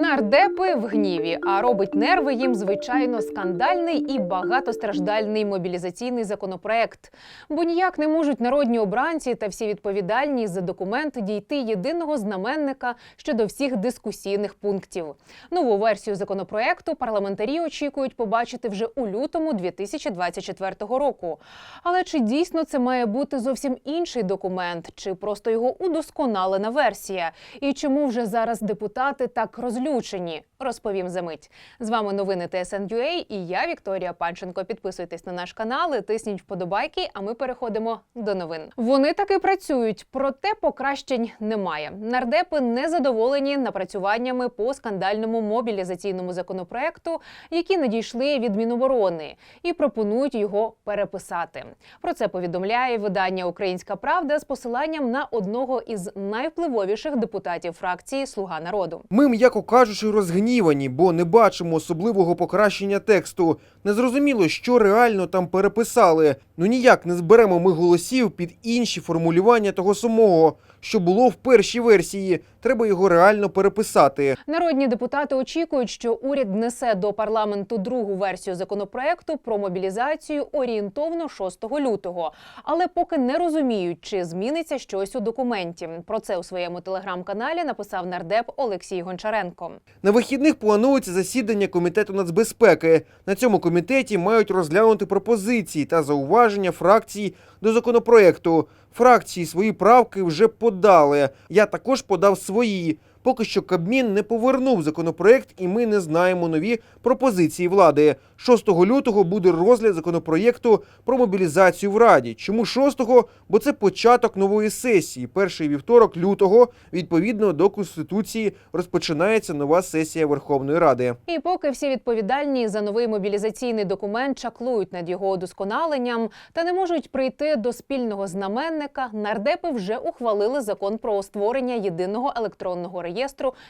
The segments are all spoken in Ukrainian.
Нардепи в гніві, а робить нерви їм звичайно скандальний і багатостраждальний мобілізаційний законопроект. Бо ніяк не можуть народні обранці та всі відповідальні за документ дійти єдиного знаменника щодо всіх дискусійних пунктів. Нову версію законопроекту парламентарі очікують побачити вже у лютому 2024 року. Але чи дійсно це має бути зовсім інший документ, чи просто його удосконалена версія? І чому вже зараз депутати так розлючені? Розповім за мить. З вами новини TSN.ua і я Вікторія Панченко. Підписуйтесь на наш канал, і тисніть вподобайки. А ми переходимо до новин. Вони таки працюють, проте покращень немає. Нардепи не задоволені напрацюваннями по скандальному мобілізаційному законопроекту, які надійшли від Міноборони, і пропонують його переписати. Про це повідомляє видання Українська Правда з посиланням на одного із найвпливовіших депутатів фракції Слуга народу. Ми, м'яко кажучи, розгнівані, бо не бачимо особливого покращення тексту. Незрозуміло, що реально там переписали. Ну ніяк не зберемо ми голосів під інші формулювання того самого, що було в першій версії. Треба його реально переписати. Народні депутати очікують, що уряд несе до парламенту другу версію законопроекту про мобілізацію орієнтовно 6 лютого, але поки не розуміють, чи зміниться щось у документі. Про це у своєму телеграм-каналі написав нардеп Олексій Гончаренко. На вихідних планується засідання комітету нацбезпеки. На цьому комітеті мають розглянути пропозиції та зауваження фракцій до законопроекту. Фракції свої правки вже подали. Я також подав свої. Поки що Кабмін не повернув законопроект, і ми не знаємо нові пропозиції влади. 6 лютого буде розгляд законопроєкту про мобілізацію в Раді. Чому 6-го? Бо це початок нової сесії. Перший вівторок лютого, відповідно до конституції, розпочинається нова сесія Верховної Ради. І поки всі відповідальні за новий мобілізаційний документ чаклують над його удосконаленням та не можуть прийти до спільного знаменника, нардепи вже ухвалили закон про створення єдиного електронного реєстру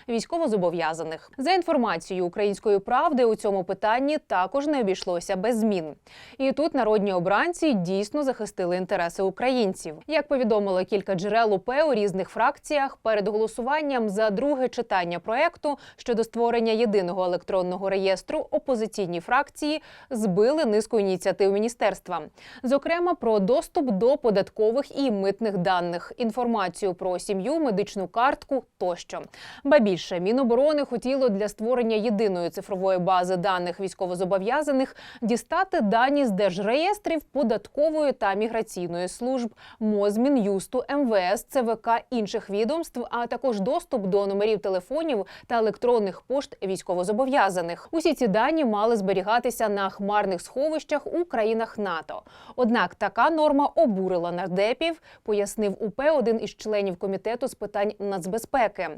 військовозобов'язаних. За інформацією української правди у цьому питанні також не обійшлося без змін. І тут народні обранці дійсно захистили інтереси українців. Як повідомили кілька джерел УП у різних фракціях, перед голосуванням за друге читання проекту щодо створення єдиного електронного реєстру опозиційні фракції збили низку ініціатив міністерства, зокрема про доступ до податкових і митних даних, інформацію про сім'ю, медичну картку тощо. Ба більше Міноборони хотіло для створення єдиної цифрової бази даних військовозобов'язаних дістати дані з держреєстрів податкової та міграційної служб, МОЗ, Мін'юсту, МВС, ЦВК інших відомств, а також доступ до номерів телефонів та електронних пошт військовозобов'язаних. Усі ці дані мали зберігатися на хмарних сховищах у країнах НАТО. Однак така норма обурила нардепів, пояснив УП один із членів комітету з питань нацбезпеки.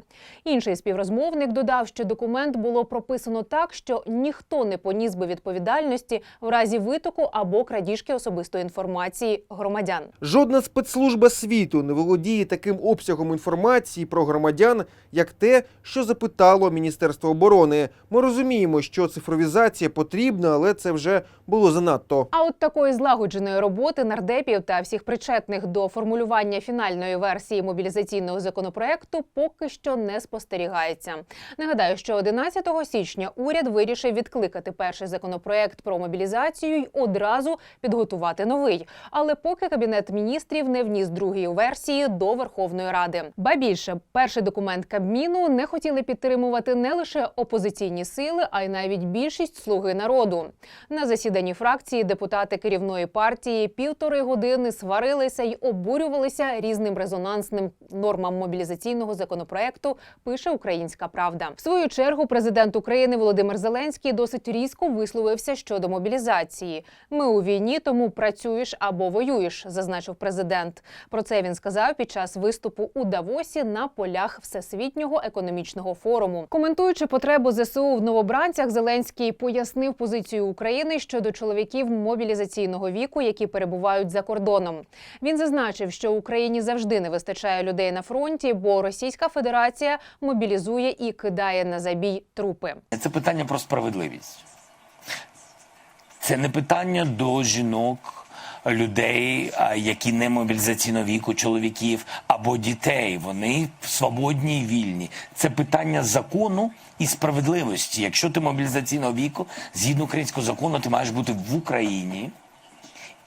Інший співрозмовник додав, що документ було прописано так, що ніхто не поніс би відповідальності в разі витоку або крадіжки особистої інформації громадян. Жодна спецслужба світу не володіє таким обсягом інформації про громадян, як те, що запитало Міністерство оборони. Ми розуміємо, що цифровізація потрібна, але це вже було занадто. А от такої злагодженої роботи нардепів та всіх причетних до формулювання фінальної версії мобілізаційного законопроекту поки що не спостерігається. Нагадаю, що 11 січня уряд вирішив відкликати перший законопроект про мобілізацію й одразу підготувати новий. Але поки кабінет міністрів не вніс другої версії до Верховної Ради. Ба більше перший документ Кабміну не хотіли підтримувати не лише опозиційні сили, а й навіть більшість слуги народу. На засіданні фракції депутати керівної партії півтори години сварилися й обурювалися різним резонансним нормам мобілізаційного законопроекту. Пише Українська Правда. В свою чергу президент України Володимир Зеленський досить різко висловився щодо мобілізації. Ми у війні, тому працюєш або воюєш, зазначив президент. Про це він сказав під час виступу у Давосі на полях Всесвітнього економічного форуму. Коментуючи потребу ЗСУ в новобранцях, Зеленський пояснив позицію України щодо чоловіків мобілізаційного віку, які перебувають за кордоном. Він зазначив, що Україні завжди не вистачає людей на фронті, бо Російська Федерація мобілізує і кидає на забій трупи. Це питання про справедливість. Це не питання до жінок людей, які не мобілізаційного віку, чоловіків або дітей. Вони свободні і вільні. Це питання закону і справедливості. Якщо ти мобілізаційного віку, згідно українського закону, ти маєш бути в Україні.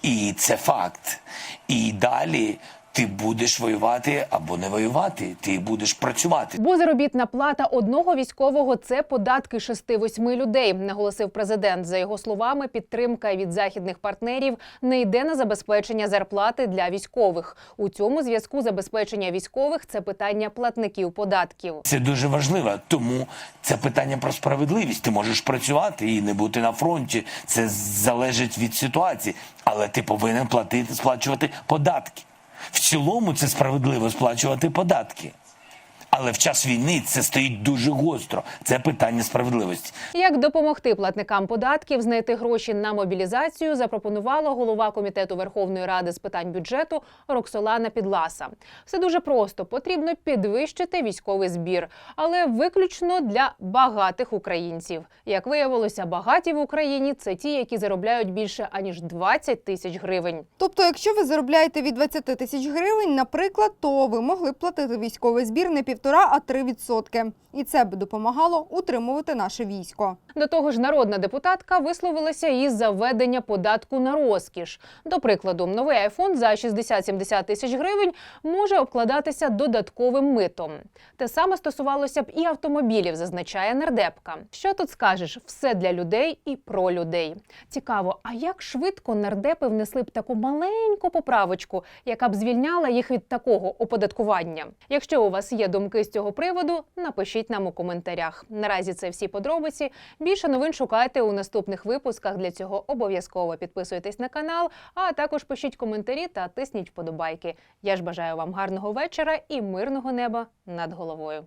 І це факт. І далі ти будеш воювати або не воювати. Ти будеш працювати. Бо заробітна плата одного військового це податки 6-8 людей, наголосив президент. За його словами, підтримка від західних партнерів не йде на забезпечення зарплати для військових. У цьому зв'язку забезпечення військових це питання платників податків. Це дуже важливо, тому це питання про справедливість. Ти можеш працювати і не бути на фронті. Це залежить від ситуації, але ти повинен платити, сплачувати податки. В цілому це справедливо сплачувати податки. Але в час війни це стоїть дуже гостро. Це питання справедливості. Як допомогти платникам податків знайти гроші на мобілізацію, запропонувала голова комітету Верховної Ради з питань бюджету Роксолана Підласа. Все дуже просто потрібно підвищити військовий збір, але виключно для багатих українців. Як виявилося, багаті в Україні це ті, які заробляють більше аніж 20 тисяч гривень. Тобто, якщо ви заробляєте від 20 тисяч гривень, наприклад, то ви могли б платити військовий збір не півтора, а 3 відсотки. І це б допомагало утримувати наше військо. До того ж, народна депутатка висловилася і за введення податку на розкіш. До прикладу, новий айфон за 60-70 тисяч гривень може обкладатися додатковим митом. Те саме стосувалося б і автомобілів, зазначає нардепка. Що тут скажеш? Все для людей і про людей. Цікаво, а як швидко нардепи внесли б таку маленьку поправочку, яка б звільняла їх від такого оподаткування? Якщо у вас є думки з цього приводу, напишіть нам у коментарях. Наразі це всі подробиці. Більше новин шукайте у наступних випусках. Для цього обов'язково підписуйтесь на канал, а також пишіть коментарі та тисніть вподобайки. Я ж бажаю вам гарного вечора і мирного неба над головою.